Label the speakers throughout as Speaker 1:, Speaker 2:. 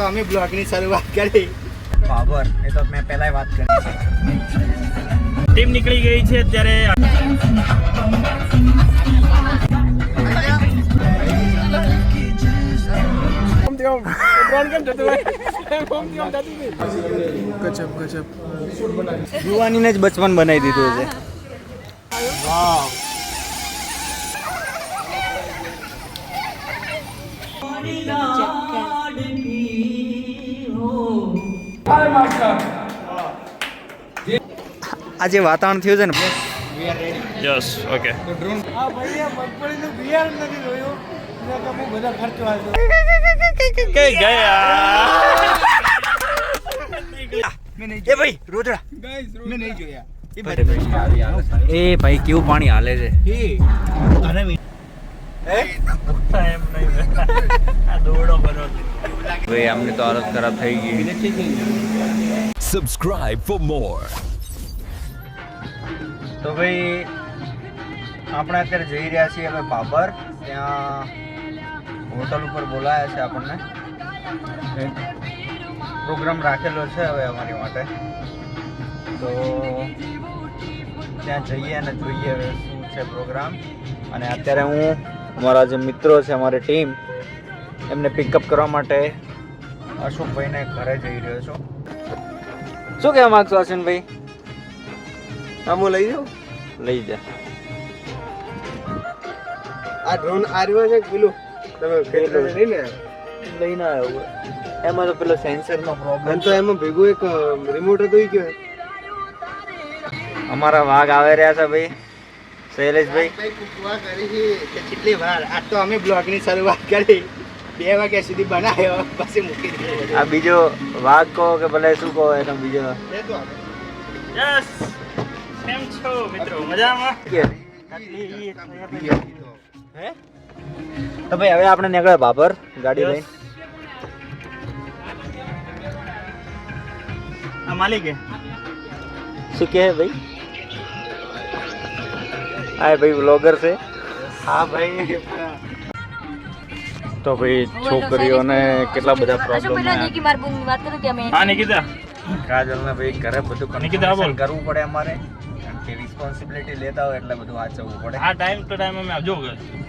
Speaker 1: તો અમે બ્લોગની શરૂઆત કરી.
Speaker 2: બાબર એ તો મેં પહેલા વાત કરી.
Speaker 3: ટીમ નીકળી ગઈ છે અત્યારે.
Speaker 2: જુવાનીને જ બચપન બનાવી દીધું છે. આ જે વાતાવરણ થયું છે ને
Speaker 3: યસ ઓકે કઈ ગયા?
Speaker 2: એ ભાઈ રોતડા
Speaker 1: મેં નહીં જોયા.
Speaker 2: એ ભાઈ. કેવું પાણી હાલે છે? ભાઈ આમની તો હાલત ખરાબ થઈ ગઈ.
Speaker 4: સબસ્ક્રાઇબ ફોર મોર
Speaker 2: તો ભાઈ આપણે અત્યારે જઈ રહ્યા છીએ હવે બાબર. ત્યાં હોટલ ઉપર બોલાયા છે આપણને. પ્રોગ્રામ રાખેલો છે હવે અમારી માટે. તો ત્યાં જઈએ અને જોઈએ હવે શું છે પ્રોગ્રામ. અને અત્યારે હું અમારા જે મિત્રો છે અમારી ટીમ એમને પિકઅપ કરવા માટે અશોકભાઈને ઘરે જઈ રહ્યો છું. શું કહેવા માગશો અશ્વિનભાઈ?
Speaker 1: આમો લઈ જાઓ
Speaker 2: લઈ જા.
Speaker 1: આ ડ્રોન આર્યો છે પેલું? તમે ખેતર નહીં ને
Speaker 2: લઈને આવ્યો એમાં તો પેલો સેન્સરનો પ્રોબ્લેમ
Speaker 1: તો એમાં ભેગું એક રિમોટ હતો કયો?
Speaker 2: અમારા વાઘ આવે રહ્યા છે ભાઈ. શૈલેષભાઈ?
Speaker 1: કેટલી વાર? આ તો અમે બ્લોગની શરૂઆત કરી. બે વાગ્યા સુધી બનાવ્યો પછી મૂકી દીધો
Speaker 2: આ બીજો વાઘ કહો કે ભલે શું કહો એનો બીજો.
Speaker 3: યસ કેમ છો મિત્રો? મજામાં?
Speaker 2: હે તો ભાઈ હવે આપણે નીકળ્યા બાબર ગાડી. લઈને.
Speaker 3: આ માલિક.
Speaker 2: શું કહે ભાઈ? હા ભાઈ બ્લોગર છે.
Speaker 1: હા ભાઈ.
Speaker 2: તો ભાઈ છોકરીઓને કેટલા બધા પ્રોબ્લેમ
Speaker 3: હા નિકિતા.
Speaker 2: કાજલ ને ભાઈ ઘરે બધું
Speaker 3: નિકિતા, બોલ.
Speaker 2: કરવું પડે અમારે. કે રિસ્પોન્સિબિલિટી લેતા હોય એટલે બધું વાંચવું પડે.
Speaker 3: આ ટાઈમ ટુ ટાઈમ અમે જો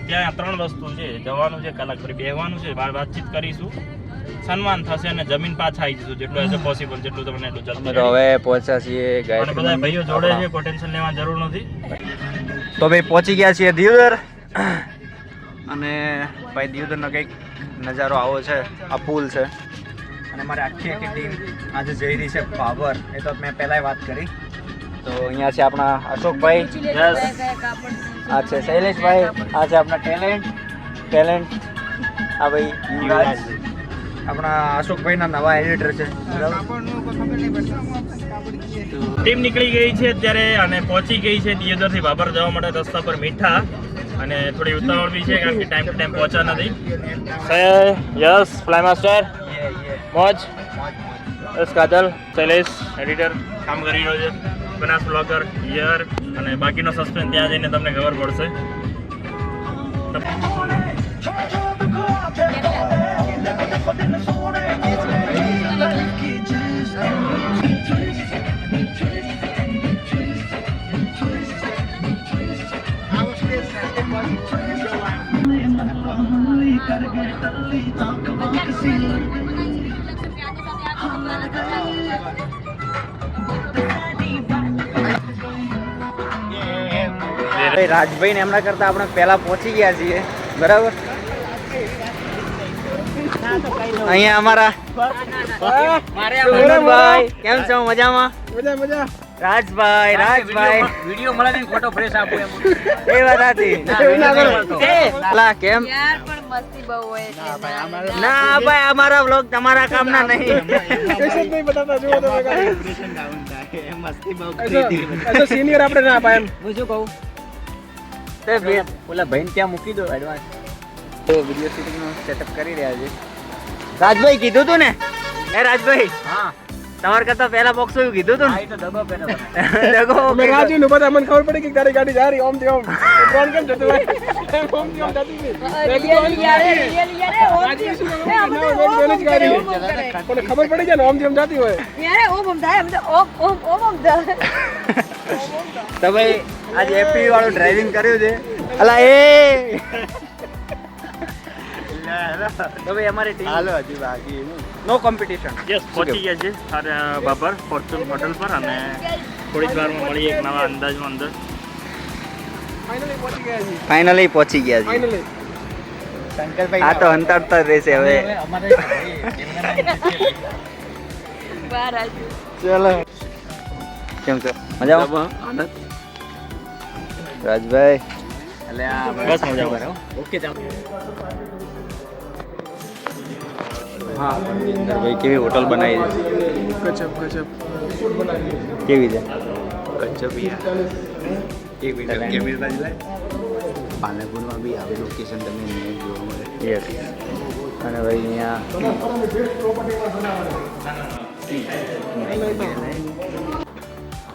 Speaker 3: ત્યાં ત્રણ વસ્તુ છે. જવાનું છે કલાક ફરી બેહવાનું છે વાતચીત કરીશું. સન્માન થશે અને જમીન પાછા આવી જશું જેટલું હશે પોસિબલ જેટલું તમને એટલું જલ્દી
Speaker 2: હવે પહોંચ્યા છીએ
Speaker 3: બધા ભાઈઓ જોડે છે કોઈ ટેન્શન લેવાની જરૂર નથી.
Speaker 2: તો ભાઈ પહોંચી ગયા છીએ દિયોદર. અને ભાઈ દિયોદરનો કંઈક નજારો આવો છે આ પુલ છે. અને મારી આખી આખી ટીમ આજે જઈ રહી છે પાવર એ તો મેં પહેલાંય વાત કરી. તો અહીંયા છે આપણા અશોકભાઈ.
Speaker 3: યસ
Speaker 2: આ છે શૈલેષભાઈ. આ છે આપણા ટેલેન્ટ. ટેલેન્ટ. આ ભાઈ યુવરાજ. આપણા અશોકભાઈના નવા એડિટર છે.
Speaker 3: ટીમ નીકળી ગઈ છે અત્યારે અને પહોંચી ગઈ છે દિયોદરથી બાબર જવા માટે રસ્તા પર મીઠા અને થોડી ઉતાવળ બી છે કારણ કે ટાઈમ ટુ ટાઈમ પહોંચ્યા નથી. યસ ફ્લાય માસ્ટર મોજ યસ કાજલ શૈલેષ એડિટર કામ કરી રહ્યો છે. બનાસ બ્લોગર યર અને બાકીનો સસ્પેન્સ ત્યાં જઈને તમને ખબર પડશે.
Speaker 2: રાજભાઈ ને એમના કરતા આપણે પહેલા પહોંચી ગયા છીએ. બરાબર? અહીંયા અમારા સુમનભાઈ, કેમ છો? મજામાં?
Speaker 1: મજા મજા.
Speaker 2: રાજભાઈ રાજભાઈ.
Speaker 5: વીડિયો મળે ને ફોટો ફ્રેશ આપો એમ.
Speaker 2: એ વાત હતી. અલા, કેમ?
Speaker 6: યાર પણ મસ્તી બહુ હોય છે.
Speaker 2: ના ભાઈ અમારા વ્લોગ તમારા કામના નહીં.
Speaker 1: નહીં બતાતા જો તમે. Vibration down થાય. એ મસ્તી બહુ એ તો- તો senior આપણે ના અપાય એમ
Speaker 2: હું શું કહું? તે બે ઓલા ભાઈને ત્યાં મૂકી દો એડવાન્સ તો વીડિયો શૂટિંગનું સેટઅપ કરી રહ્યા છે. રાજભાઈ કીધું તું ને? એ રાજભાઈ
Speaker 5: હા.
Speaker 2: તમારે કરતા પહેલા બોક્સ એવું કીધું
Speaker 5: તું
Speaker 2: ને?
Speaker 5: દગો પેલો
Speaker 7: મેં રાજુ નું બધા મને ખબર પડી કે તારી ગાડી જારી ઓમથી ઓમ. ત્રણ કેમ જતો હોય ઓમથી ઓમ હતી. જ ખબર પડી જાય ને ઓમથી ઓમ જતી હોય?
Speaker 6: યારે ઓમ ઓમ થાય? અમે ઓમ ઓમ ઓમ ઓમ થાય.
Speaker 2: તો ભાઈ આજે એપી વાળું ડ્રાઇવિંગ કર્યું છે. અલા એ તો અમારી ટીમ
Speaker 1: હાલો હજી બાકી
Speaker 2: નો કોમ્પિટિશન
Speaker 3: યસ પહોંચી ગયા છે અરે બાબર ફોર્ચ્યુન હોટલ પર અને થોડી જ વારમાં મળીએ એક નવા અંદાજમાં અંદર.
Speaker 7: ફાઇનલી પહોંચી ગયા
Speaker 2: છે
Speaker 1: શંકરભાઈ
Speaker 2: આ તો હંતાડતા જ રહેશે હવે.
Speaker 5: હવે
Speaker 2: ચલો. કેમ છો? મજામાં? રાજભાઈ.
Speaker 5: એટલે આ
Speaker 3: બસ મજામાં.
Speaker 5: ઓકે ચાલો.
Speaker 2: હા ભાઈ કેવી હોટલ બનાવી છે?
Speaker 7: કચપ ગજબ.
Speaker 2: કેવી છે?
Speaker 1: પાલનપુરમાં બી આવી લોકેશન તમે નહીં જોવા મળે
Speaker 2: યસ અને ભાઈ અહીંયા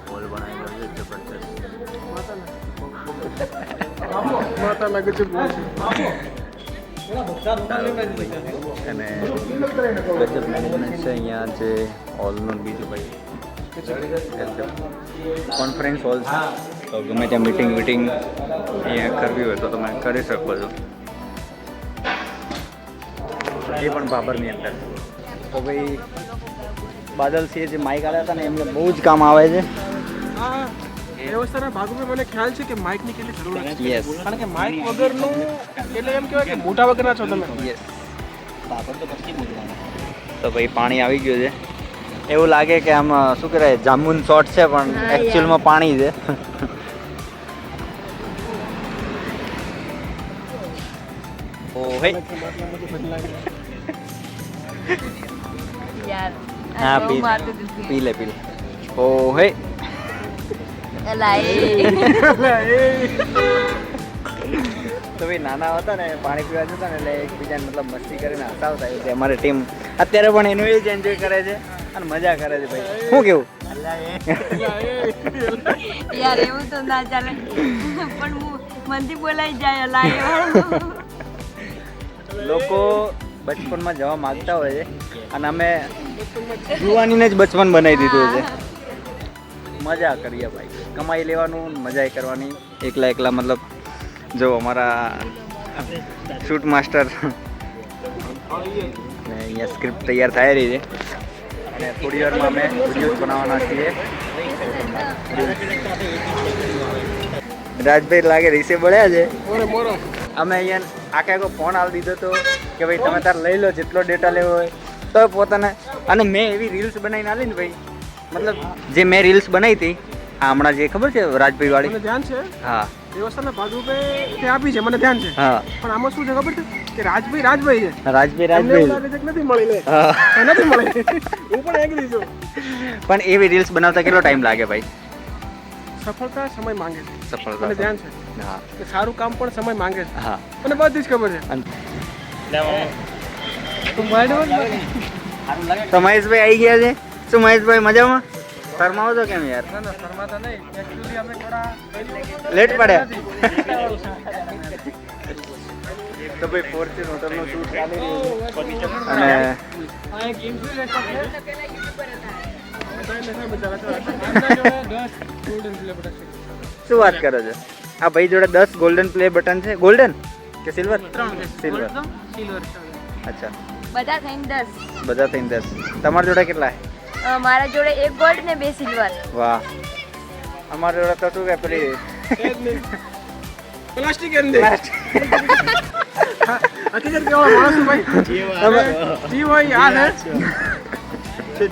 Speaker 2: હોલ બનાવેલો છે જબરદસ્ત
Speaker 7: છે.
Speaker 2: અને ગજબ મેનેજમેન્ટ છે અહીંયા જે હોલનું બીજું ભાઈ કોન્ફરન્સ હોલ છે તો ગમે ત્યાં મીટિંગ વીટિંગ અહીંયા કરવી હોય તો તમે કરી શકો છો એ પણ બાબરની અંદર તો ભાઈ બાદલસિંહે જે માઇક આવ્યા હતા ને એમને બહુ જ કામ આવે છે.
Speaker 7: વ્યવસ્થાના ભાગરૂપે મને ખ્યાલ છે કે માઇકની કેટલી જરૂર છે.
Speaker 2: યસ
Speaker 7: કારણ કે માઇક વગરનું એટલે એમ કહેવાય કે મોટા વગરના છો તમે.
Speaker 2: યસ તો ભાઈ પાણી આવી ગયું છે. એવું લાગે કે આમ શું કહેવાય જામુન શોર્ટ છે પણ એકચ્યુઅલમાં પાણી છે. ઓહે
Speaker 6: યાર
Speaker 2: હા પી
Speaker 6: લે
Speaker 2: પી લે. પી ઓ હે
Speaker 6: એલા એ.
Speaker 2: તો ભાઈ નાના હતા ને પાણી પીવા જતા ને એટલે એકબીજાને મતલબ મસ્તી કરીને હસાવતા છે અમારી ટીમ અત્યારે પણ એનું એ જ એન્જોય કરે છે અને મજા કરે છે ભાઈ. શું કેવું?
Speaker 6: યાર એવું તો ના ચાલે. પણ હું મનથી બોલાઈ જાય એલા
Speaker 2: લોકો બચપનમાં જવા માંગતા હોય છે અને અમે જુવાનીને જ બચપન બનાવી દીધું છે. મજા કરીએ ભાઈ. કમાઈ લેવાનું મજા કરવાની. એકલા એકલા મતલબ, જો અમારા શૂટ માસ્ટર અહીંયા સ્ક્રિપ્ટ તૈયાર થાય રહી છે. અને થોડી વારમાં અમે વિડીયોઝ બનાવવાના છીએ. રાજભાઈ લાગે રીસે બળ્યા છે. અમે અહીંયા આખે આખો ફોન આવી દીધો હતો કે ભાઈ તમે તાર લઈ લો, જેટલો ડેટા લેવો હોય. તો પોતાને અને મેં એવી રીલ્સ બનાવીને આલી ને ભાઈ. મતલબ જે મેં રીલ્સ બનાવી હતી આ હમણાં જે ખબર છે રાજભાઈ વાળી?
Speaker 7: ધ્યાન છે.
Speaker 2: હા.
Speaker 7: વ્યવસ્થાના ભાગરૂપે તે આપી છે મને ધ્યાન છે.
Speaker 2: હા.
Speaker 7: પણ આમાં શું છે ખબર છે? કે રાજભાઈ રાજભાઈ છે.
Speaker 2: રાજભાઈ રાજભાઈ.
Speaker 7: નથી મળી લે નથી મળી. હું પણ એગ્રી છું.
Speaker 2: પણ એવી રીલ્સ બનાવતા કેટલો ટાઈમ લાગે ભાઈ?
Speaker 7: સફળતા સમય માંગે છે.
Speaker 2: સફળતા
Speaker 7: મને ધ્યાન છે.
Speaker 2: હા.
Speaker 7: કે સારું કામ પણ સમય માંગે છે.
Speaker 2: હા.
Speaker 7: મને બધી જ ખબર છે.
Speaker 2: તો મહેશભાઈ આવી ગયા છે? શું મહેશભાઈ મજામાં? શરમાવો છો કેમ યાર?
Speaker 7: શરમાતા નહીં. એકચ્યુઅલી અમે થોડા
Speaker 2: લેટ પડ્યા તો ભાઈ ફોર્ચ્યુન હોટલનો શૂટ ચાલી રહ્યું અને
Speaker 7: આ એક ઇન્ફ્લુએન્સર છે
Speaker 2: શું વાત કરો છો? આ ભાઈ જોડે દસ ગોલ્ડન પ્લે બટન છે? ગોલ્ડન કે સિલ્વર સિલ્વર અચ્છા.
Speaker 6: બધા થઈને દસ.
Speaker 2: બધા થઈને દસ. તમારી જોડે કેટલા
Speaker 6: અ, મારા જોડે એક ગોલ્ડ ને બે સિલ્વર
Speaker 2: વાહ. અમારા જોડે તો શું કે પેલી
Speaker 7: પ્લાસ્ટિક. અંદર હકીકત કેવા માણસ ભાઈ. જી હોય આ છે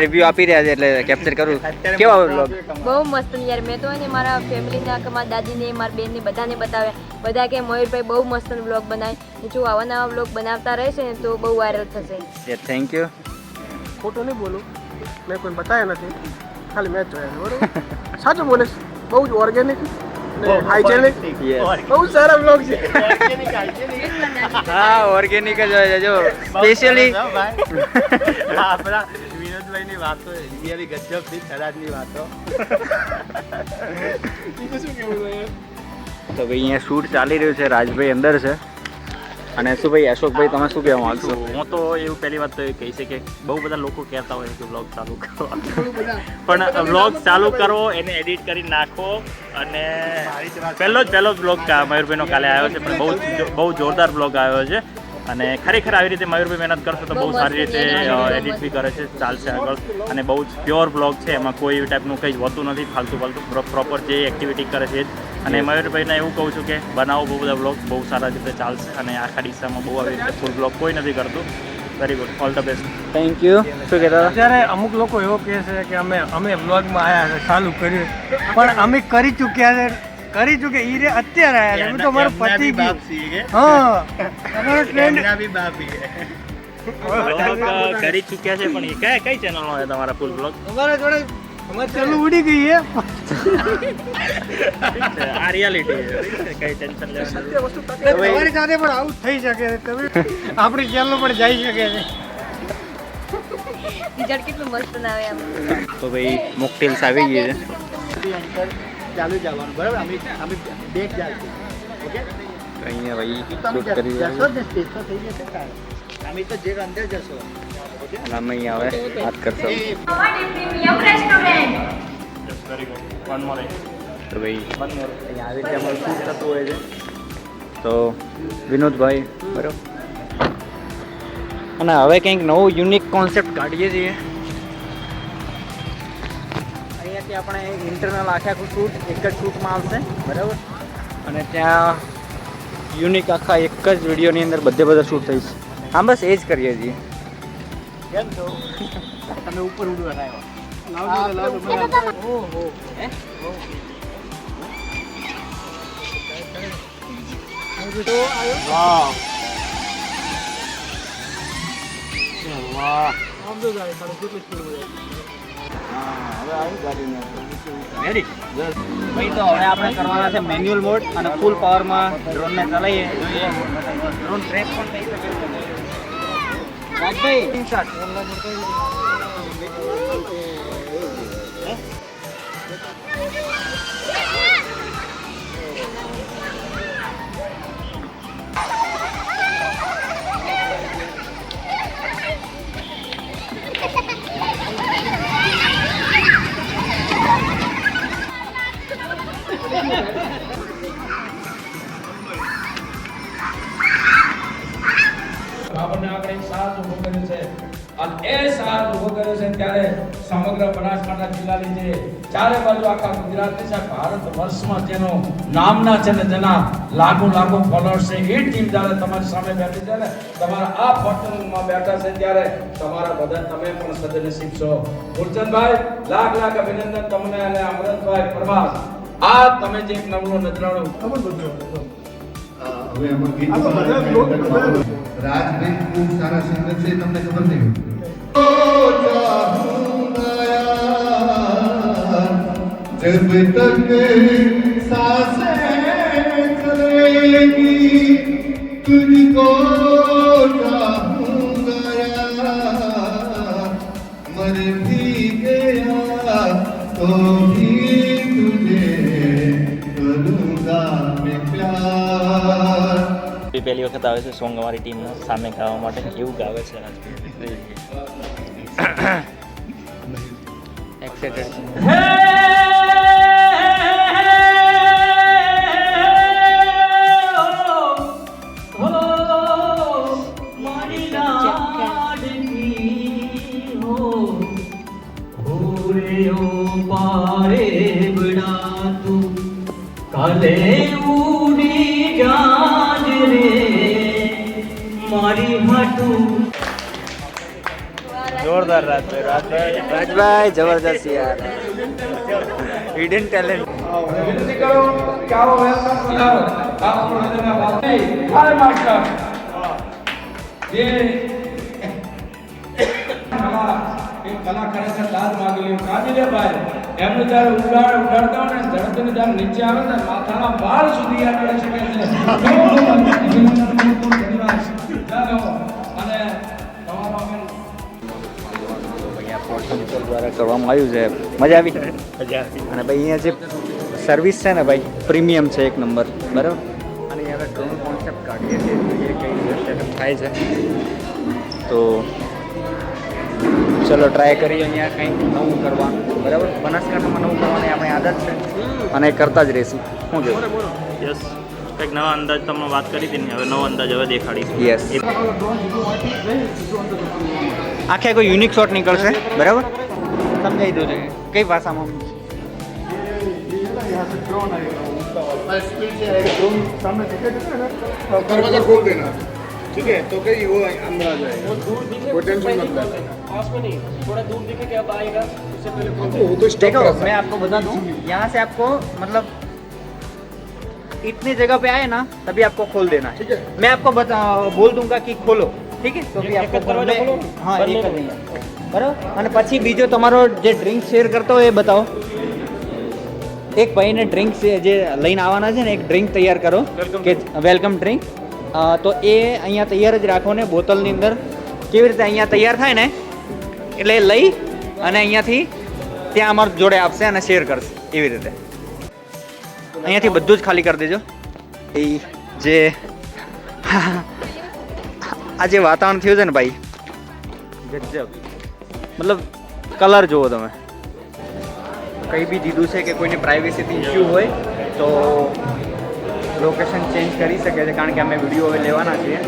Speaker 2: રિવ્યુ આપી રહ્યા છે એટલે કેપ્ચર કરું. કેવા?
Speaker 6: બહુ મસ્ત ને યાર મેં તો એને મારા ફેમિલીના કે મારા દાદીને મારા બેનને બધાને બતાવ્યા. બધા કે મયુરભાઈ બહુ મસ્ત વ્લોગ બનાવે જો આવા નવા વ્લોગ બનાવતા રહેશે ને તો બહુ વાયરલ થશે.
Speaker 2: Thank you.
Speaker 7: ખોટું નહીં બોલું. મેં કોઈ બતાવ્યા નથી. ખાલી મેં જોયા છે બરોબર? સાચું બોલે બહુ જ ઓર્ગેનિક હાઇજેનિક. બહુ સારા બ્લોગ છે.
Speaker 2: હા ઓર્ગેનિક જ હોય છે જો. સ્પેશિયલી
Speaker 1: આપણા વિનોદ મયુરભાઈની વાતો રિયલી ગજબથી થરાદની વાતો
Speaker 7: શું
Speaker 2: તો ભાઈ અહીંયા શૂટ ચાલી રહ્યું છે રાજભાઈ અંદર છે. અને શું ભાઈ અશોકભાઈ, તમે શું કહેવા માંગશો?
Speaker 3: હું તો એવું પહેલી વાત તો એ કહી છે કે બહુ બધા લોકો કહેતા હોય કે બ્લોગ ચાલુ કરો. પણ બ્લોગ ચાલુ કરો, એને એડિટ કરી નાખો અને પહેલો જ, પહેલો બ્લોગ મયુરભાઈનો કાલે આવ્યો છે, પણ બહુ બહુ જોરદાર બ્લોગ આવ્યો છે. અને ખરેખર આવી રીતે મયુરભાઈ મહેનત કરશે તો બહુ સારી રીતે એડિટ બી કરે છે, ચાલશે આગળ. અને બહુ જ પ્યોર બ્લોગ છે, એમાં કોઈ ટાઈપનું કંઈ જ હોતું નથી, ફાલતુ ફાલતુ પ્રોપર જે એક્ટિવિટી કરે છે એ જ. અને મયુરભાઈને એવું કહું છું કે બનાવો બહુ બધા બ્લોગ બહુ સારા રીતે ચાલશે અને આખા ડિસ્સામાં બહુ આવી રીતે ફૂલ બ્લોગ કોઈ નથી કરતું. Very good all the best
Speaker 2: thank you શું કહેતા
Speaker 8: અત્યારે અમુક લોકો એવો કહે છે કે અમે અમે વ્લોગમાં આવ્યા છે ચાલુ કર્યું. પણ અમે કરી ચૂક્યા છે કરી ચૂક્યા. ઈ રે અત્યારે આવ્યા છે. હું તો મારું
Speaker 1: એમના
Speaker 8: પતિ
Speaker 1: બાપ છીએ કે?
Speaker 8: હા. તમારો ટ્રેન્ડ
Speaker 1: બી બાપ.
Speaker 3: કરી ચૂક્યા છે પણ કઈ કઈ ચેનલમાં છે તમારા ફૂલ બ્લોગ
Speaker 8: અમારા જોડે અમારે ચાલુ ઉડી ગઈ છે
Speaker 3: આ રિયાલિટી કઈ ટેન્શન લેવાનું
Speaker 7: સત્ય વસ્તુ
Speaker 8: તમારી સાથે પણ આવું થઈ શકે. છે તમે આપણી ચેનલ પણ જઈ શકે છે.
Speaker 6: રિઝલ્ટ કેટલું મસ્ત ના આવે આમ.
Speaker 2: તો ભાઈ મોકટેલ્સ આવી ગઈ છે.
Speaker 1: અંતર ચાલુ જવાનું. બરાબર? અમે અમે બેક ચાલશે ઓકે?
Speaker 2: અહીંયા ભાઈ શૂટ કરી
Speaker 1: જશો ને સ્ટેજ તો થઈ જશે. અમે તો જે અંદર જશો.
Speaker 2: અને અમે અહીંયા હવે વાત કરશો તો ભાઈ અહીંયા આવી રીતે અમારું શૂટ થતું હોય છે તો વિનોદભાઈ બરાબર અને હવે કંઈક નવું યુનિક કોન્સેપ્ટ કાઢીએ છીએ. અહીંયાથી આપણે ઇન્ટરનલ આખે આખું શૂટ એક જ શૂટમાં આવશે, બરાબર? અને ત્યાં યુનિક આખા એક જ વિડીયોની અંદર બધે બધા શૂટ થઈશ. હા, બસ એ જ કરીએ છીએ.
Speaker 1: કેમ છો? તમે ઉપર ઉડવા આવ્યો
Speaker 7: લાવજો લાવજો ઓહો.
Speaker 2: આપણે કરવાના છે મેન્યુઅલ મોડ અને ફૂલ પાવરમાં ડ્રોનને ચલાવીએ. જોઈએ. ડ્રોન ટ્રેક પણ થઈ શકે છે રાજભાઈ શોટ
Speaker 9: આપણને આપણે એક ઊભો કર્યો છે. અને એ સાથ ઊભો કર્યો છે ત્યારે સમગ્ર બનાસકાંઠા જિલ્લાની જે ચારે બાજુ આખા ગુજરાતની છે ભારત વર્ષમાં જેનો નામના છે ને જેના લાખો લાખો ફોલોઅર્સ છે. એ ટીમ જ્યારે તમારી સામે બેઠી છે ને તમારા આ ફોટોમાં બેઠા છે ત્યારે તમારા બધા તમે પણ સદનસીબ છો. ગુરચંદભાઈ લાખ લાખ અભિનંદન તમને અને અમૃતભાઈ પરમાર. આ તમે જે એક નવનું નજરાણું
Speaker 7: ખબર બધું
Speaker 10: હવે ગીત
Speaker 7: આ તો બધા બ્લોગ બધા
Speaker 10: રાજભાઈ ખૂબ સારા સિંગર છે તમને ખબર નહીં जब तक सांसें चलेगी तुझको
Speaker 3: પહેલી આવે છે સોંગ અમારી ટીમના સામે ગાવા માટે. એવું ગાવે છે
Speaker 2: એક્સાઇટેડ જોરદાર રાત. રાજભાઈ રાજભાઈ જબરદસ્ત યાર. હિડન ટેલેન્ટ
Speaker 9: વિનંતી કરો કે આવો વેલકમ બનાવો આપ પ્રદેશના વાસી હાય માસ્ટર જે કલા એ છે દાદ માંગેલી કાબિલેભાઈ એમનું જ્યારે ઉડાડ ઉડાડતા હોય ને ધરતીને જ્યારે નીચે આવે ને માથાના વાળ સુધી આ કરી શકે છે ધન્યવાદ
Speaker 2: દ્વારા કરવામાં આવ્યું છે. મજા આવી?
Speaker 3: મજા આવી.
Speaker 2: અને ભાઈ અહીંયા જે સર્વિસ છે ને ભાઈ પ્રીમિયમ છે એક નંબર બરાબર? અને હવે ડ્રોન કોન્સેપ્ટ કાઢીએ છીએ. જોઈએ કઈ સેટઅપ થાય છે. તો ચલો ટ્રાય કરીએ. અહીંયા કંઈક નવું કરવાનું બરાબર? બનાસકાંઠામાં નવું કરવાની આપણી આદત છે. અને એ કરતા જ રહીશું. શું કેવું
Speaker 3: યસ કંઈક નવા અંદાજ તમને વાત કરી હતી ને હવે નવો અંદાજ હવે દેખાડીશું.
Speaker 2: યસ આખે કોઈ યુનિક શોટ નીકળશે. બરાબર? સમજાઈ દો છે કઈ ભાષામાં
Speaker 10: दरवाजा खोल देना ठीक है तो कहीं वो अंदर आ जाएगा कोई टेंशन मत लेना वो तो स्टॉप
Speaker 2: देखो
Speaker 10: करा
Speaker 2: मैं आपको बता दूं यहाँ से आपको मतलब इतनी जगह पे आए ना तभी आपको खोल देना है
Speaker 10: ठीक है।
Speaker 2: मैं आपको बता बोल दूंगा कि खोलो ઠીક છે? હા એ જ બરાબર? અને પછી બીજો તમારો જે ડ્રિંક શેર કરતો હોય એ બતાવો. એક ભાઈને ડ્રિંક જે લઈને આવવાના છે ને એક ડ્રિંક તૈયાર કરો. કે વેલકમ ડ્રિંક તો એ અહીંયા તૈયાર જ રાખો ને બોટલની અંદર. કેવી રીતે અહીંયા તૈયાર થાય ને? એટલે લઈ અને અહીંયાથી ત્યાં અમારું જોડે આપશે અને શેર કરશે એવી રીતે. અહીંયાથી બધું જ ખાલી કરી દેજો. એ જે આ જે વાતાવરણ થયું છે ને ભાઈ? ગજબ. મતલબ કલર જુઓ તમે. કંઈ બી દીધું છે કે કોઈને પ્રાઇવેસીથી ઇસ્યુ હોય તો લોકેશન ચેન્જ કરી શકે છે. કારણ કે અમે વીડિયો હવે લેવાના છીએ.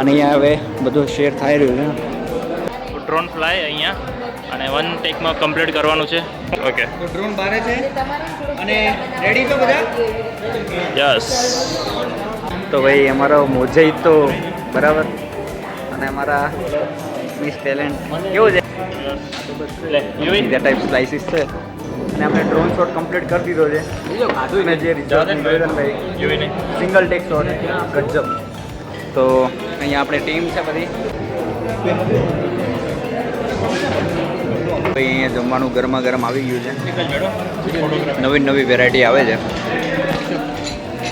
Speaker 2: અને અહીંયા હવે બધું શેર થઈ રહ્યું છે.
Speaker 3: ડ્રોન ફ્લાય અહીંયા. અને વન ટેકમાં કમ્પ્લીટ કરવાનું છે. ઓકે
Speaker 2: તો ડ્રોન બારે છે. અને રેડી તો બધા?
Speaker 3: યસ
Speaker 2: તો ભાઈ અમારો મોજઈ તો બરાબર. અને અમારા મિસ ટેલેન્ટ કેવું છે? બીજા ટાઈપ સ્લાઇસીસ છે. અને આપણે ડ્રોન શોટ કમ્પ્લીટ કરી દીધો છે. અને જે રિઝલ્ટ સિંગલ ટેક શોટ ગજબ. તો અહીંયા આપણે ટીમ છે બધી. અહીંયા જમવાનું ગરમા ગરમ આવી ગયું છે. નવી નવી વેરાયટી આવે છે.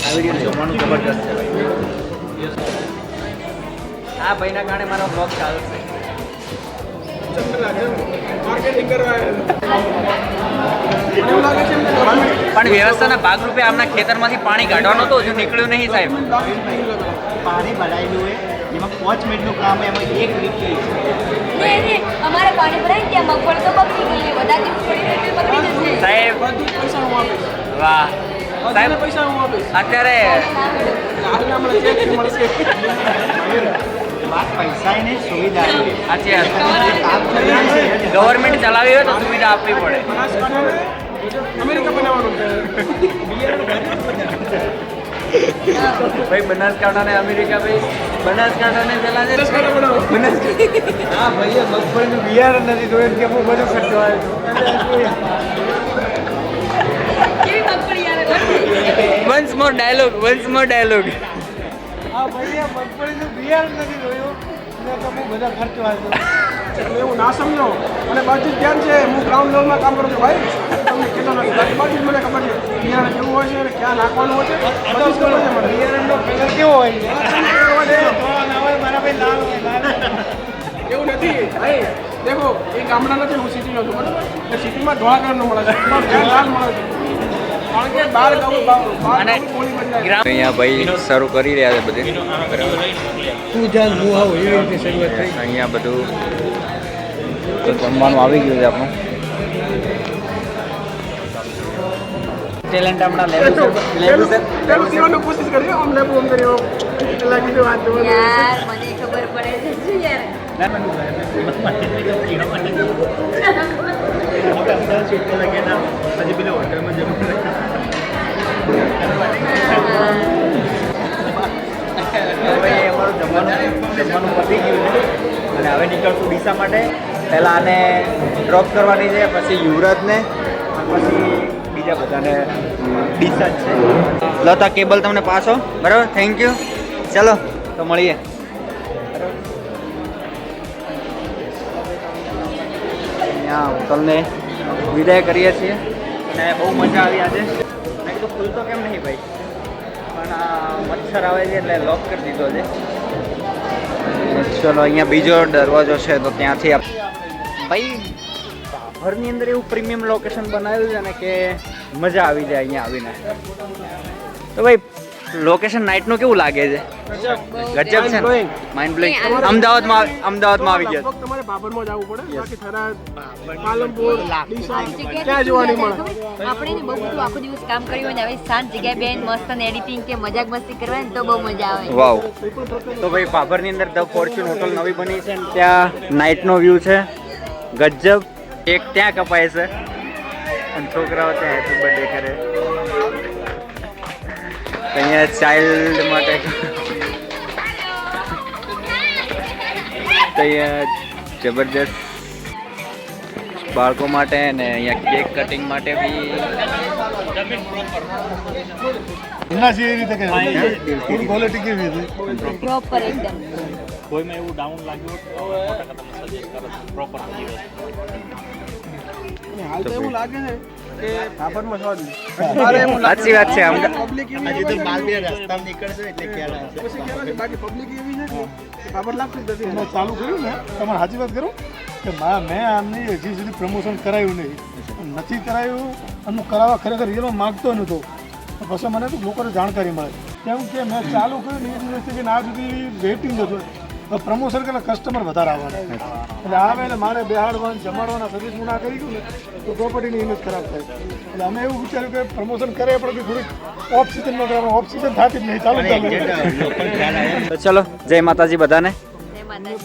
Speaker 2: આવી રીતે જમવાનું જબરદસ્ત છે. ભાઈ આ ભાઈના કારણે મારો બ્લોગ ચાલશે
Speaker 7: છે.
Speaker 2: પણ વ્યવસ્થાના ભાગરૂપે આમના ખેતરમાંથી પાણી કાઢવાનું તો હજુ નીકળ્યું નહીં સાહેબ.
Speaker 1: પાણી ભરાયેલું હોય એમાં પાંચ મિનિટનું કામ એમાં એક છે
Speaker 6: ને અમારે પાણી ભરાય ત્યાં મગફળી તો બગડી ગઈ વધારે દિવસ પડી બગડી જશે.
Speaker 2: સાહેબ
Speaker 7: બધું પૈસા હું આપીશ.
Speaker 2: વાહ.
Speaker 7: બધાને પૈસા હું આપીશ.
Speaker 2: અત્યારે
Speaker 1: વાત સુવિધા
Speaker 2: સાચી વાત. ગવર્મેન્ટ ચલાવી હોય તો સુવિધા આપવી પડે.
Speaker 7: બનાસકાંઠાને અમેરિકા બનાવવાનું
Speaker 2: ભાઈ બનાસકાંઠા ને અમેરિકા ભાઈ. બનાસકાંઠા ને પેલા છે
Speaker 7: બનાસકાંઠા.
Speaker 8: હા ભાઈએ મગફળીનું બિયારણ નથી જોયું કે હું બધું ખર્ચો આવ્યો
Speaker 6: આવે?
Speaker 2: Once more dialogue once more dialogue
Speaker 8: હા ભાઈ મગફળીનું બિયારણ નથી જોયું ને તો બહુ બધા ખર્ચો આવ્યો
Speaker 7: એટલે એવું ના સમજો. અને બાજુ ધ્યાન છે હું ગ્રાઉન્ડ લેવલમાં કામ કરું છું. ભાઈ તમને કહેતો નથી. બાકી બાજુ મને ખબર છે બિયારણ કેવું હોય છે અને ક્યાં નાખવાનું હોય છે. બધું જ ખબર છે મને.
Speaker 8: બિયારણનો કલર કેવો હોય છે? મારા ભાઈ લાલ હોય
Speaker 7: એવું નથી. ભાઈ દેખો એ ગામડા નથી હું સિટીનો છું બરાબર? સિટીમાં ધોળા કલરનો મળે છે. લાલ મળે છે.
Speaker 2: અને અહીંયા ભાઈ શરૂ કરી રહ્યા છે બધે
Speaker 8: તું જાણ હું આવું શરૂઆત થઈ
Speaker 2: અહીંયા બધું જમવાનું આવી ગયું છે આપણું ટેલેન્ટ હમણાં લેવું
Speaker 7: કોશિશ કરી આમ લેવું આમ કરી આમ. એટલે વાત
Speaker 6: યાર મને ખબર પડે છે યાર
Speaker 1: જમવાનું
Speaker 2: પતી ગયું અને હવે નીકળશું ડીસા માટે પહેલાં આને ડ્રોપ કરવાની છે પછી યુવરાજને પછી બીજા બધાને ડીસા જ છે લતા કેબલ તમને પાછો? બરાબર? થેન્ક યુ ચલો તો મળીએ. અહીંયા હોટલને વિદાય કરીએ છીએ. અને બહુ મજા આવી આજે. મેં કીધું ખુલતો કેમ નહીં ભાઈ? પણ મચ્છર આવે છે એટલે લોક કરી દીધો છે. ચલો, અહીંયા બીજો દરવાજો છે, તો ત્યાંથી ભાઈ ઘરની અંદર એવું પ્રીમિયમ લોકેશન બનાવ્યું છે ને કે મજા આવી જાય અહીંયા આવીને. તો ભાઈ લોકેશન નાઇટનું કેવું લાગે છે? ગજબ છે માઇન્ડ બ્લોઈંગ અમદાવાદમાં આવી- અમદાવાદમાં આવી ગયા.
Speaker 7: તમારે બાબરમાં જ આવવું પડે. બાકી થરા પાલનપુર ડીસા ક્યાં જોવાની મળે.
Speaker 6: આપણે ને બહુ બધું આખો દિવસ કામ કર્યું હોય ને હવે શાંત જગ્યાએ બેન મસ્ત એડિટિંગ કે મજાક મસ્તી કરવા ને તો બહુ મજા આવે.
Speaker 2: વાવ તો ભાઈ પાભરની અંદર ધ ફોર્ચ્યુન હોટલ નવી બની છે ને ત્યાં નાઇટનો વ્યૂ છે. ગજબ. એક ત્યાં કપાય છે. અને છોકરાઓ ત્યાં હેપી બર્થડે કરે. અહીંયા ચાઇલ્ડ માટે. અહીંયા જબરદસ્ત બાળકો માટે અને અહીંયા કેક કટિંગ માટે બી.
Speaker 6: પ્રોપર
Speaker 3: એવું ડાઉન લાગ્યું પ્રોપર
Speaker 7: એવું લાગે છે. કે
Speaker 2: સાચી વાત છે
Speaker 7: પબ્લિક એવી
Speaker 1: તો
Speaker 7: હોય
Speaker 1: બાર
Speaker 7: છે
Speaker 1: બે રસ્તામાં નીકળશે એટલે ખ્યાલ આવશે
Speaker 7: પછી કહેવાય છે, બાકી પબ્લિક એવી છે કે બાબર લાગતું નથી
Speaker 10: મેં ચાલુ કર્યું ને તમારે સાચી વાત કરું? કે મા મેં આમની હજી સુધી પ્રમોશન કરાયું નહીં. નથી કરાયું અને કરાવવા ખરેખર રિયલમાં માગતો નહોતો. પછી મને તો લોકોને જાણકારી મળે. કેમ કે મેં ચાલુ કર્યું ને એ દિવસથી કે આ સુધી વેઇટિંગ હતું. પ્રમોશન કરતાં કસ્ટમર વધારે આવવાના એટલે આવે એટલે મારે બેહાડવાનું જમાડવાના સર્વિસ હું ના કરી દઉં ને તો પ્રોપર્ટીની ઇમેજ ખરાબ થાય. એટલે અમે એવું વિચાર્યું કે પ્રમોશન કરે પણ થોડીક ઓફ સિઝનમાં કરે ઓફ સિઝન થતી જ નહીં ચાલુ ચાલુ
Speaker 2: જય માતાજી બધાને.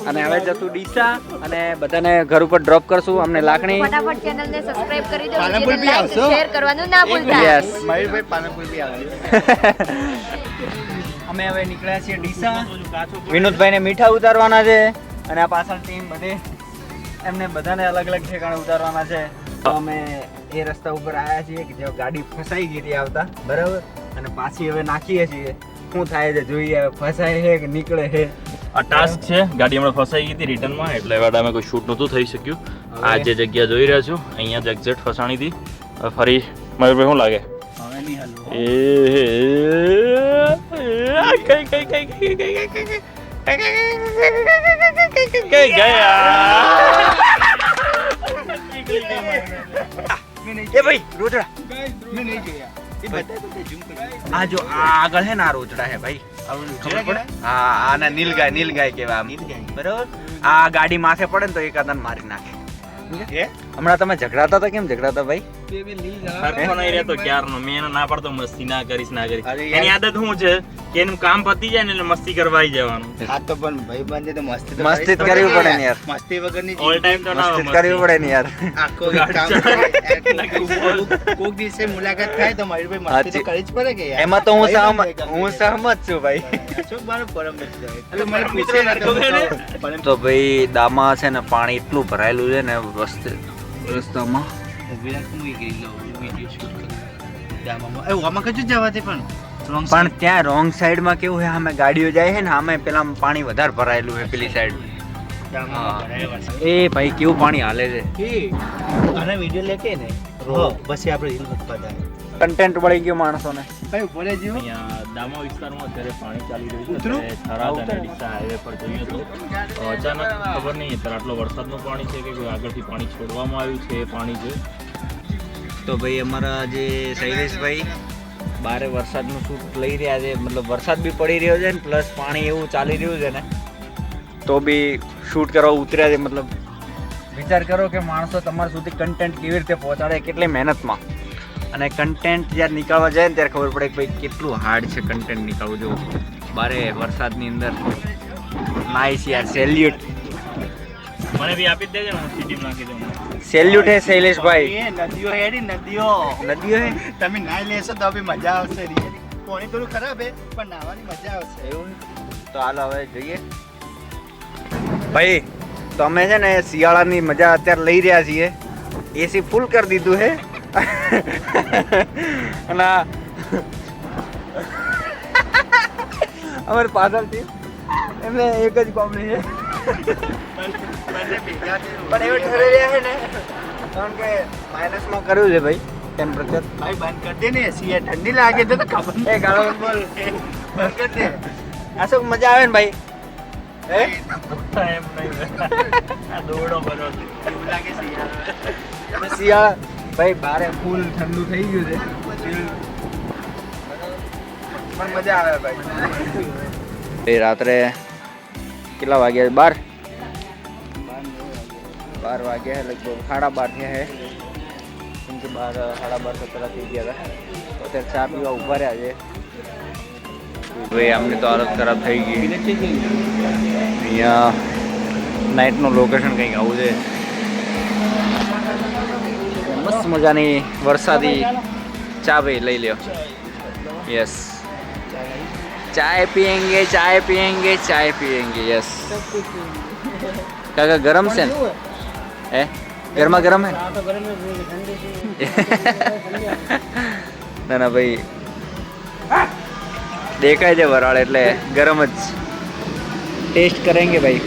Speaker 2: અને હવે જતું ડીસા અને બધાને ઘર ઉપર ડ્રોપ કરશું. અમને લાકણી
Speaker 6: ફટાફટ ચેનલને સબસ્ક્રાઇબ કરી દો.
Speaker 1: પાલનપુર બી આવશો?
Speaker 6: શેર કરવાનું ના ભૂલતા.
Speaker 2: યસ
Speaker 1: મયુરભાઈ પાલનપુર બી આવે
Speaker 2: અમે હવે નીકળ્યા છીએ ડીસા. વિનોદભાઈને મીઠા ઉતારવાના છે અને આ પાછળ ટીમ બધે. એમને બધાને અલગ અલગ ઠેકાણે ઉતારવાના છે. તો અમે એ રસ્તા ઉપર આવ્યા છીએ કે જ્યાં ગાડી ફસાઈ ગઈ હતી આવતા. બરાબર? અને પાછી હવે નાખીએ છીએ. શું થાય છે જોઈએ હવે ફસાય છે કે નીકળે છે?
Speaker 3: આ ટાસ્ક છે. ગાડી હમણાં ફસાઈ ગઈ હતી રિટર્નમાં એટલે એવા ટાઈમે કોઈ શૂટ નહોતું થઈ શક્યું. આ જે જગ્યા જોઈ રહ્યા છું અહીંયા જ એક્ઝેક્ટ ફસાણી હતી. ફરી મયુરભાઈ શું લાગે?
Speaker 1: હવે નહીં હાલવું.
Speaker 3: એ કઈ કઈ કઈ કઈ કઈ કઈ કઈ
Speaker 1: ગયા
Speaker 2: આ જો આગળ હે ના રોજડા હે ભાઈ હા આના નીલગાય નીલગાય કેવા બરોબર આ ગાડી માથે પડે ને તો એક આદાન મારી નાખે. હમણાં તમે ઝઘડાતા હતા? કેમ ઝઘડાતા ભાઈ?
Speaker 3: સરખો નહીં રહેતો ક્યારનો? મેં એને ના પાડતો મસ્તી ના કરીશ ના કરીશ. એની આદત શું છે? કે એનું કામ પતી જાય ને એટલે મસ્તી કરવા જવાનું.
Speaker 1: આ તો પણ ભાઈ બંધ તો મસ્તી
Speaker 2: મસ્તી કરવી પડે ને યાર.
Speaker 1: મસ્તી વગરની
Speaker 3: ઓલ ટાઈમ તો ના
Speaker 2: મસ્તી કરવી પડે ને યાર.
Speaker 1: આખો કામ કોક- કોક દિવસે મુલાકાત થાય તો મારી મસ્તી તો
Speaker 2: સાચી.
Speaker 1: જ પડે કે યાર.
Speaker 2: એમાં તો હું સહમત હું સહમત છું ભાઈ.
Speaker 1: અશોક મારો પરમ મિત્ર છે. એટલે મને પૂછે ને તો હું કહું, પરમ
Speaker 2: તો ભાઈ દામાં છે ને પાણી એટલું ભરાયેલું છે ને રસ્તે રસ્તામાં.
Speaker 1: પણ
Speaker 2: ત્યાં રોંગ સાઈડમાં કેવું છે? અમે ગાડીઓ જાય છે ને અમે પેલા પાણી વધારે ભરાયેલું હે પેલી સાઈડ એ ભાઈ કેવું પાણી હાલે છે?
Speaker 1: અને વીડિયો લેકે ને? બસ આપણે હિલ મુકવા જાય.
Speaker 2: કન્ટેન્ટ મળી ગયો માણસોને.
Speaker 1: ભાઈ ઉપર જ
Speaker 3: અહીંયા દામા વિસ્તારમાં અત્યારે પાણી ચાલી રહ્યું છે? થરાદ અને ડીસા હાઈવે પર જોઈએ તો અચાનક ખબર નહીં અત્યારે આટલો વરસાદનું પાણી છે કે કોઈ આગળથી પાણી છોડવામાં આવ્યું છે એ પાણી છે?
Speaker 2: તો ભાઈ અમારા જે શૈલેષભાઈ બારે વરસાદનું શૂટ લઈ રહ્યા છે મતલબ વરસાદ બી પડી રહ્યો છે ને પ્લસ પાણી એવું ચાલી રહ્યું છે ને. તો બી શૂટ કરવા ઉતર્યા છે મતલબ. વિચાર કરો કે માણસો તમારા સુધી કન્ટેન્ટ કેવી રીતે પહોંચાડે કેટલી મહેનતમાં. અને કન્ટેન્ટ જ્યારે નીકળવા જાય ને ત્યારે ખબર પડે કે ભાઈ કેટલું હાર્ડ છે કન્ટેન્ટ નીકળવું. જો બારે વરસાદની અંદર નાઈસ યાર સેલ્યુટ
Speaker 3: મને બી આપી દેજે હું સીટી નાખી દઉં.
Speaker 2: સેલ્યુટ હે શૈલેષભાઈ
Speaker 1: એ નદીઓ હેડી નદીઓ.
Speaker 2: નદીઓ હે?
Speaker 1: તમે નાઈ લેશો તો બી મજા આવશે really. પાણી થોડું ખરાબ હે પણ નાવાની મજા આવશે.
Speaker 2: એવું તો હાલ હવે જોઈએ. ભાઈ તો અમે છે ને શિયાળાની મજા અત્યારે લઈ રહ્યા છીએ. એસી ફૂલ કરી દીધું હે. અને અમારે પાછળથી એમને એક જ કોમની છે. પણ એવું ઠરી રહ્યા છે ને કારણ કે માઇનસમાં કર્યું છે ભાઈ ટેમ્પરેચર
Speaker 1: ભાઈ બંધ કરી દે ને સીએ ઠંડી લાગે છે તો ખબર
Speaker 2: એ ગાળો બોલ.
Speaker 1: બંધ કરી દે.
Speaker 2: આ શું મજા આવે ને ભાઈ? હે?
Speaker 3: એમ નહીં. દોડો છે
Speaker 1: એવું લાગે શિયાળો.
Speaker 2: શિયાળા ભાઈ, બારે ફૂલ ઠંડુ થઈ ગયું છે.
Speaker 1: પણ મજા આવે ભાઈ.
Speaker 2: રાત્રે કેટલા વાગ્યા બાર? બાર વાગ્યા લગભગ સાડા બાર થયા હે કેમ કે બાર, સાડા બાર સત્તર થઈ ગયા હતા. અત્યારે ચા પીવા ઊભા રહ્યા છે. ભાઈ આમની તો હાલત ખરાબ થઈ ગઈ. અહીંયા નાઇટનું લોકેશન કંઈક આવું છે. मस्त मज़ा वरसा चा भाई ले लियो यस चाय पियेंगे चाय पियेंगे चाय पियेंगे यस का गरम से गर्मा गर्म है ना भाई देखा है जो वराड़ एट गरम टेस्ट करेंगे भाई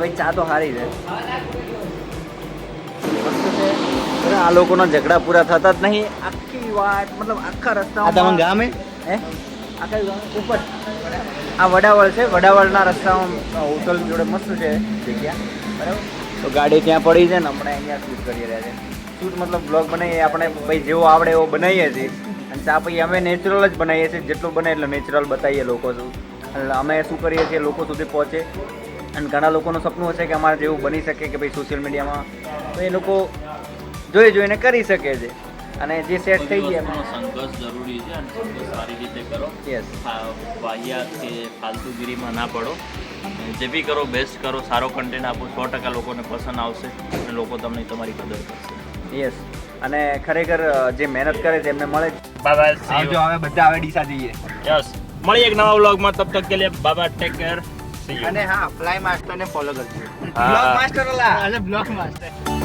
Speaker 2: ભાઈ ચા તો સારી છે. અરે આ લોકોના ઝઘડા પૂરા થતા જ નહીં. આખી વાત મતલબ આખા
Speaker 1: આ
Speaker 2: રસ્તામાં
Speaker 1: તમારું ગામ? હે?
Speaker 2: હે આખા ગામ ઉપર. આ વડાવળ છે વડાવળના રસ્તામાં હોટલ જોડે મસ્ત છે જગ્યા. બરાબર? તો ગાડી ત્યાં પડી છે ને આપણે અહીંયા શૂટ કરી રહ્યા છે. શૂટ મતલબ બ્લોગ બનાવીએ આપણે ભાઈ જેવો આવડે એવો બનાવીએ છીએ. અને ચા પછી અમે નેચરલ જ બનાવીએ છીએ જેટલું બને એટલું નેચરલ બતાવીએ લોકો શું અમે શું કરીએ છીએ લોકો સુધી પહોંચે. અને ઘણા લોકોનું સપનું હશે કે અમારે જેવું બની શકે કે ભાઈ સોશિયલ મીડિયામાં તો એ લોકો જોઈ જોઈને કરી શકે છે. અને જે સેટ થઈ ગયા
Speaker 3: સંઘર્ષ જરૂરી છે અને સંઘર્ષ સારી રીતે કરો.
Speaker 2: યસ
Speaker 3: વાહિયા વાહિયાત કે ફાલતુગીરીમાં ના પડો. જે બી કરો બેસ્ટ કરો સારો કન્ટેન્ટ આપો સો ટકા લોકોને પસંદ આવશે અને લોકો તમને તમારી કદર કરશે.
Speaker 2: યસ અને ખરેખર જે મહેનત કરે છે એમને મળે
Speaker 3: બાય
Speaker 1: આવજો હવે બધા હવે ડીસા જઈએ.
Speaker 3: યસ મળીએ એક નવા વ્લોગમાં તબ તક કે લે બાબા ટેક કેર
Speaker 1: અને હા ફ્લાય માસ્ટર ને ફોલો કરજો.
Speaker 3: બ્લોક
Speaker 1: બ્લોગ માસ્ટર ઓલા. અને બ્લોગ માસ્ટર